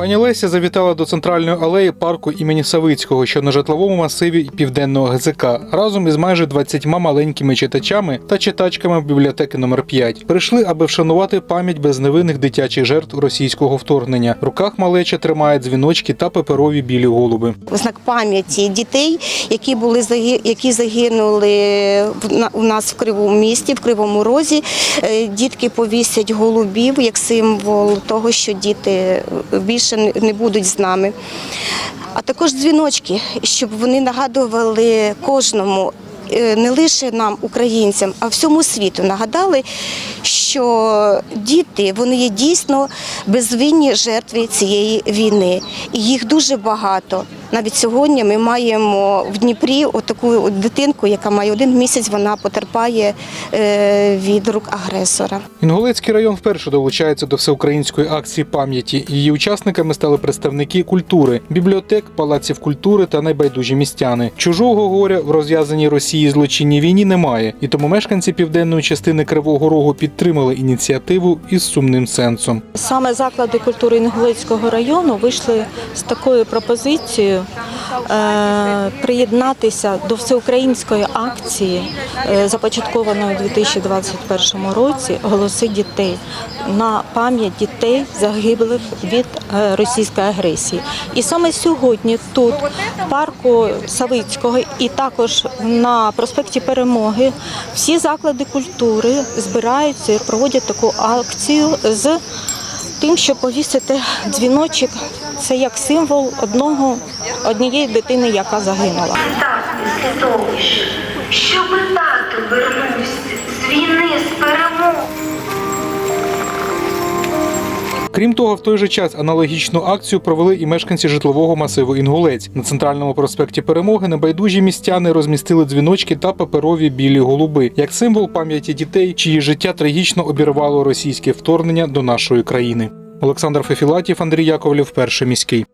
Пані Леся завітала до центральної алеї парку імені Савицького, що на житловому масиві південного ГЗК, разом із майже 20 маленькими читачами та читачками бібліотеки номер 5 Прийшли, аби вшанувати пам'ять безневинних дитячих жертв російського вторгнення. В руках малеча тримає дзвіночки та паперові білі голуби. знак пам'яті дітей, які були які загинули у нас в кривому місті, в кривому розі. Е, Дітки повісять голубів як символ того, що діти більше не- не будуть з нами. А також дзвіночки, щоб вони нагадували кожному. е, Не лише нам, українцям, а всьому світу нагадали, що діти вони є дійсно безвинні жертви цієї війни, і їх дуже багато. Навіть сьогодні ми маємо в Дніпрі отаку дитинку, яка має один місяць, вона потерпає е, від рук агресора. Інгулецький район вперше долучається до всеукраїнської акції пам'яті. Її учасниками стали представники культури, бібліотек, палаців культури та найбайдужі містяни. Чужого горя в розв'язаній Росії злочинній війні немає, і тому мешканці південної частини Кривого Рогу підтримали ініціативу із сумним сенсом. Саме заклади культури Інгулецького району вийшли з такою пропозицією е, приєднатися до всеукраїнської акції, е, започаткованої у 2021 році Голоси дітей на пам'ять дітей загиблих від е, російської агресії. І саме сьогодні тут, в парку Савицького, і також на проспекті Перемоги, всі заклади культури збираються і проводять таку акцію з тим, що повісити дзвіночок, це як символ одного однієї дитини, яка загинула. так святовище, щоби тато Крім того, в той же час аналогічну акцію провели і мешканці житлового масиву Інгулець. На центральному проспекті Перемоги небайдужі містяни розмістили дзвіночки та паперові білі голуби як символ пам'яті дітей, чиї життя трагічно обірвало російське вторгнення до нашої країни. Олександр Фефілатів, Андрій Яковлів, перший міський.